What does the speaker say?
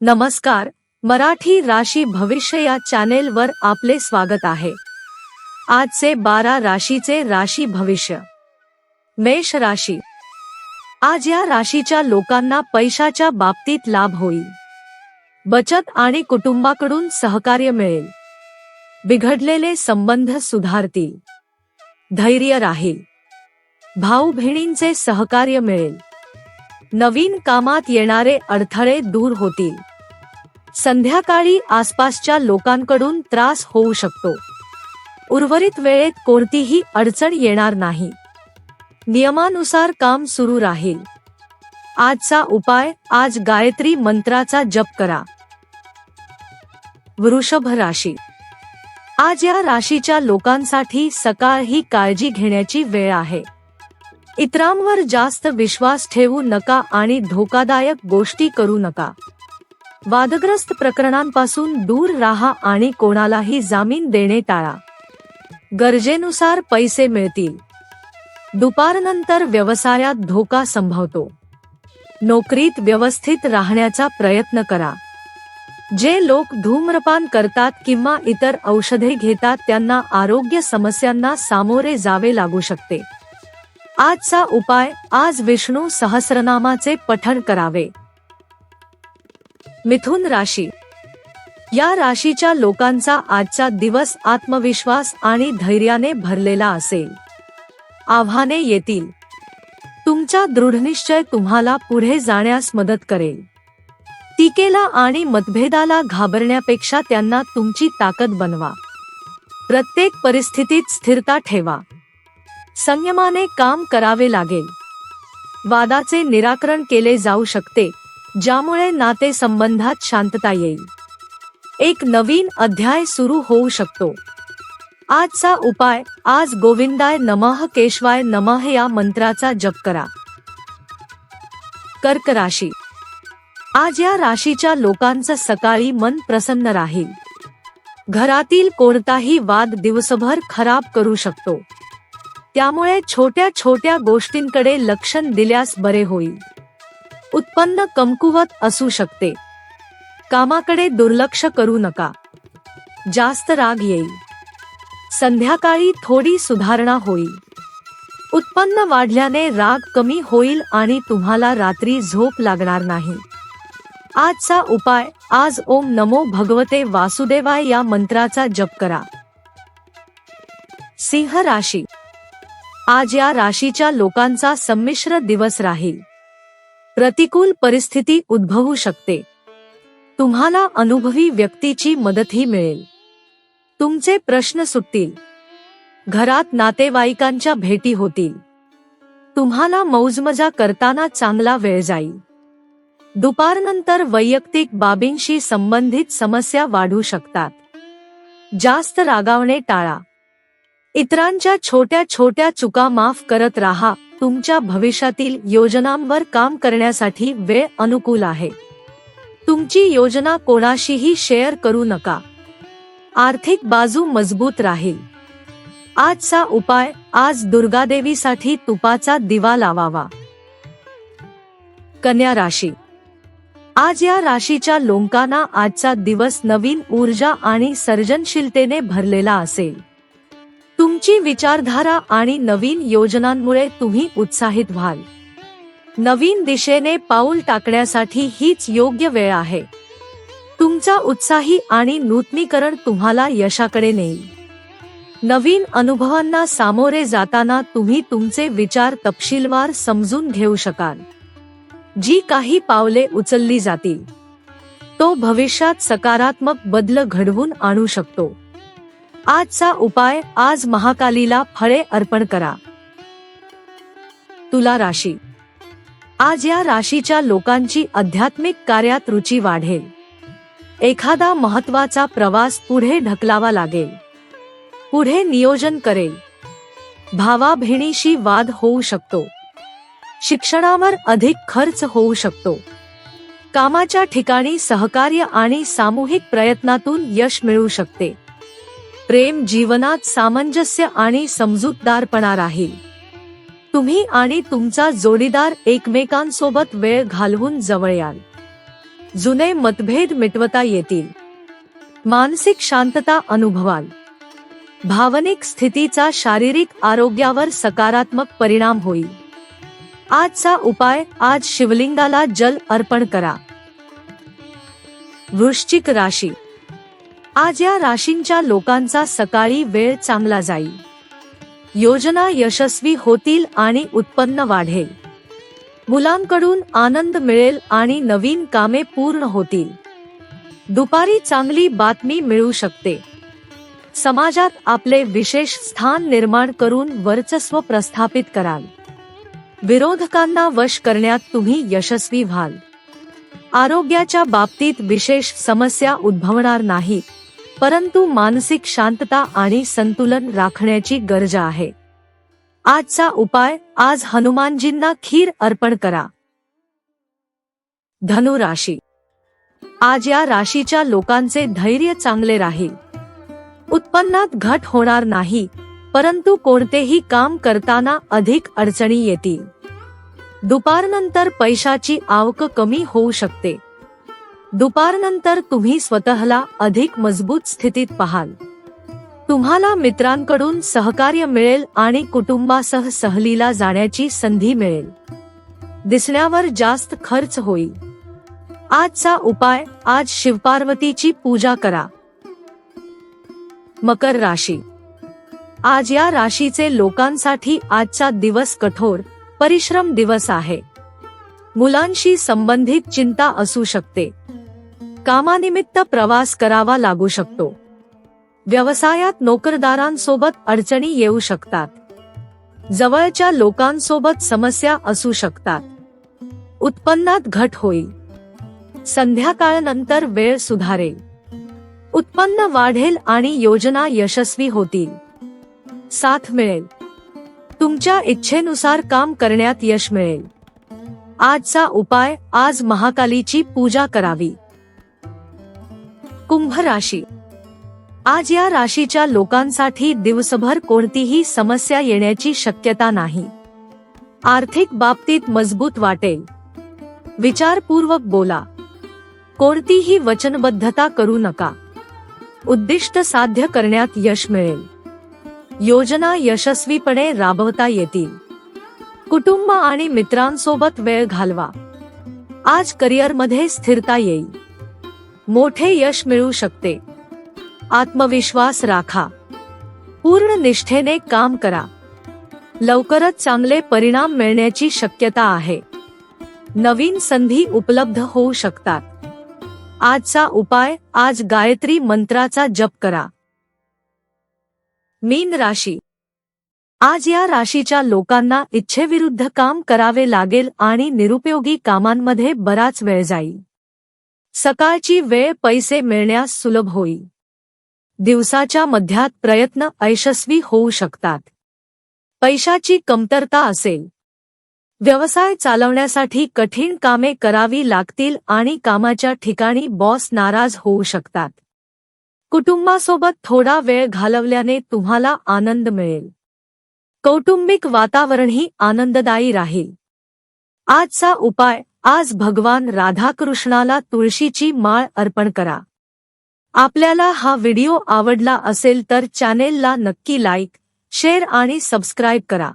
नमस्कार मराठी राशी भविष्य या चॅनेल वर आपले स्वागत आहे. आजचे बारा राशीचे राशी भविष्य. मेष राशी. आज या राशीच्या लोकांना पैशाच्या बाबतीत लाभ होईल. बचत आणि कुटुंबाकडून सहकार्य मिळेल. बिघडलेले संबंध सुधारतील. धैर्य राहील. भाऊ बहिणींचे सहकार्य मिळेल. नवीन कामात येणारे अडथळे दूर होतील. संध्याकाळी आसपासच्या लोकांकडून त्रास होऊ शकतो. उर्वरित वेळेत कोणतीही अडचण येणार नाही. नियमानुसार काम सुरू राहील. आजचा उपाय आज गायत्री मंत्राचा जप करा. वृषभ राशी. आज या राशीच्या लोकांसाठी सकाळ ही काळजी घेण्याची वेळ आहे. इतरांवर जास्त विश्वास ठेवू नका आणि धोकादायक गोष्टी करू नका. वादग्रस्त प्रकरणांपासून दूर राहा आणि कोणालाही जामीन देणे टाळा. गरजेनुसार पैसे मिळतील. दुपारनंतर व्यवसायात धोका संभवतो. नोकरीत व्यवस्थित राहण्याचा प्रयत्न करा. जे लोक धूम्रपान करतात किंवा इतर औषधे घेतात त्यांना आरोग्य समस्यांना सामोरे जावे लागू शकते. आजचा उपाय आज विष्णू सहस्रनामाचे पठण करावे. मिथुन राशी. या राशीच्या लोकांचा आजचा दिवस आत्मविश्वास आणि धैर्याने भरलेला असेल. आव्हाने येतील. तुमचा दृढनिश्चय तुम्हाला पुढे जाण्यास मदत करेल. टीकेला आणि मतभेदाला घाबरण्यापेक्षा त्यांना तुमची ताकद बनवा. प्रत्येक परिस्थितीत स्थिरता ठेवा. संयमाने काम करावे लागेल. वादाचे निराकरण केले जाऊ शकते. ज्यामुळे नाते संबंधात शांतता येईल. एक नवीन अध्याय सुरू होऊ शकतो. आजचा उपाय आज गोविंदाय नमः केशवाय नमः या मंत्राचा जप करा. कर्क राशी. आज या राशीच्या लोकांचं सकाळी मन प्रसन्न राहील. घरातील कोणताही वाद दिवसभर खराब करू शकतो. त्यामुळे छोट्या छोट्या गोष्टींकडे लक्ष दिल्यास बरे होईल. उत्पन्न कमकुवत असू शकते. कामाकडे दुर्लक्ष करू नका. जास्त राग येईल. संध्याकाळी थोडी सुधारणा होईल. उत्पन्न वाढल्याने राग कमी होईल आणि तुम्हाला रात्री झोप लागणार नाही. आजचा उपाय आज ओम नमो भगवते वासुदेवाय या मंत्राचा जप करा. सिंह राशी. आज या राशीच्या लोकांचा संमिश्र दिवस राहील. प्रतिकूल परिस्थिती उद्भवू शकते. तुम्हाला अनुभवी व्यक्तीची मदतही मिळेल. तुमचे प्रश्न सुटतील. घरात नातेवाईकांच्या भेटी होतील. तुम्हाला मौजमजा करताना चांगला वेळ जाईल. दुपारनंतर वैयक्तिक बाबींशी संबंधित समस्या वाढू शकतात. जास्त रागावणे टाळा. इतरांच्या छोट्या छोट्या चुका माफ करत राहा. तुमच्या भविष्यातील योजनांवर काम करण्यासाठी वेळ अनुकूल आहे. तुमची योजना कोणाशीही शेअर करू नका. आर्थिक बाजू मजबूत राहील. आजचा उपाय आज दुर्गादेवीसाठी तुपाचा दिवा लावावा. कन्या राशी. आज या राशीच्या लोकांना आजचा दिवस नवीन ऊर्जा आणि सर्जनशीलतेने भरलेला असेल. तुमची विचारधारा आणि नवीन योजनांमुळे तुम्ही उत्साहित व्हाल. नवीन दिशेने पाऊल टाकण्यासाठी हीच योग्य वेळ आहे. तुमचा उत्साही आणि नूतनीकरण तुम्हाला यशाकडे नेईल. नवीन अनुभवांना सामोरे जाताना तुम्ही तुमचे विचार तपशीलवार समजून घेऊ शकाल. जी काही पावले उचलली जातील तो भविष्यात सकारात्मक बदल घडवून आणू शकतो. आजचा उपाय आज महाकालीला फळे अर्पण करा. तुला राशी. आज या राशीच्या लोकांची आध्यात्मिक कार्यात रुची वाढेल. एखादा महत्त्वाचा प्रवास पुढे ढकलावा लागेल. पुढे नियोजन करेल. भावा बहिणीशी वाद होऊ शकतो. शिक्षणावर अधिक खर्च होऊ शकतो. कामाच्या ठिकाणी सहकार्य आणि सामूहिक प्रयत्नातून यश मिळू शकते. प्रेम जीवनात सामंजस्य आणि समजूतदारपणा राहील. तुम्ही आणि तुमचा जोडीदार एकमेकांसोबत वेळ घालवून जवळ याल. जुने मतभेद मिटवता येतील. मानसिक शांतता अनुभवाल. भावनिक स्थितीचा शारीरिक आरोग्यावर सकारात्मक परिणाम होईल. आजचा उपाय आज शिवलिंगाला जल अर्पण करा. वृश्चिक राशी आज या राशींच्या लोकांचा सकाळी वेळ चांगला जाईल. योजना यशस्वी होतील आणि उत्पन्न वाढेल. मुलांकडून आनंद मिळेल आणि नवीन कामे पूर्ण होतील. दुपारी चांगली बातमी मिळू शकते. समाजात आपले विशेष स्थान निर्माण करून वर्चस्व प्रस्थापित कराल. विरोधकांना वश करण्यात तुम्ही यशस्वी व्हाल. आरोग्याच्या बाबतीत विशेष समस्या उद्भवणार नाहीत. परंतु मानसिक शांतता आणि संतुलन राखण्याची गरज आहे. आजचा उपाय आज हनुमानजींना खीर अर्पण करा. धनु राशी आज या राशीच्या लोकांचे धैर्य चांगले राहील. उत्पन्नात घट होणार नाही परंतु कोणतेही काम करताना अधिक अडचणी येतील. दुपारनंतर पैशाची आवक कमी होऊ शकते. दुपारनंतर तुम्ही स्वतःला अधिक मजबूत स्थितीत पाहाल. तुम्हाला मित्रांकडून सहकार्य मिळेल आणि कुटुंबासह सहलीला जाण्याची संधी मिळेल. दिसण्यावर जास्त खर्च होईल. आजचा उपाय आज शिवपार्वतीची पूजा करा. मकर राशी. आज या राशीचे लोकांसाठी आजचा दिवस कठोर परिश्रम दिवस आहे. मुलांशी संबंधित चिंता असू शकते. कामानिमित्त प्रवास करावा लागू शकतो. व्यवसायात नोकरदारांसोबत अडचणी येऊ शकतात. जवळच्या लोकांसोबत समस्या असू शकतात. उत्पन्नात घट होईल. संध्याकाळनंतर वेळ सुधारेल. उत्पन्न वाढेल आणि योजना यशस्वी होतील. साथ मिळेल. तुमच्या इच्छेनुसार काम करण्यात यश मिळेल. आजचा उपाय आज महाकालीची पूजा करावी. कुंभ राशी. आज या राशीच्या लोकांसाठी दिवसभर कोणतीही समस्या येण्याची शक्यता नाही. आर्थिक बाबतीत मजबूत वाटेल. विचारपूर्वक बोला. कोणतीही वचनबद्धता करू नका. उद्दिष्ट साध्य करण्यात यश मिळेल. योजना यशस्वीपणे राबवता येतील. कुटुंब आणि मित्रांसोबत वेळ घालवा. आज करिअरमध्ये स्थिरता येईल. मोठे यश मिळू शकते. आत्मविश्वास राखा. पूर्ण निष्ठेने काम करा. लवकरच चांगले परिणाम मिळण्याची शक्यता आहे. नवीन संधी उपलब्ध होऊ शकतात. आजचा उपाय आज गायत्री मंत्राचा जप करा. मीन राशी आज या राशीच्या लोकांना इच्छेविरुद्ध काम करावे लागेल आणि निरुपयोगी कामांमध्ये बराच वेळ जाईल. सकाळची वेळ पैसे मिळण्यास सुलभ होईल. दिवसाच्या मध्यात प्रयत्न यशस्वी होऊ शकतात. पैशाची कमतरता असेल. व्यवसाय चालवण्यासाठी कठीण कामे करावी लागतील आणि कामाच्या ठिकाणी बॉस नाराज होऊ शकतात. कुटुंबासोबत थोडा वेळ घालवल्याने तुम्हाला आनंद मिळेल. कौटुंबिक वातावरणही आनंददायी राहील. आजचा उपाय आज भगवान राधाकृष्णाला तुळशीची माळ अर्पण करा. आपल्याला हा व्हिडिओ आवडला असेल तर चॅनेलला नक्की लाईक शेअर आणि सबस्क्राईब करा.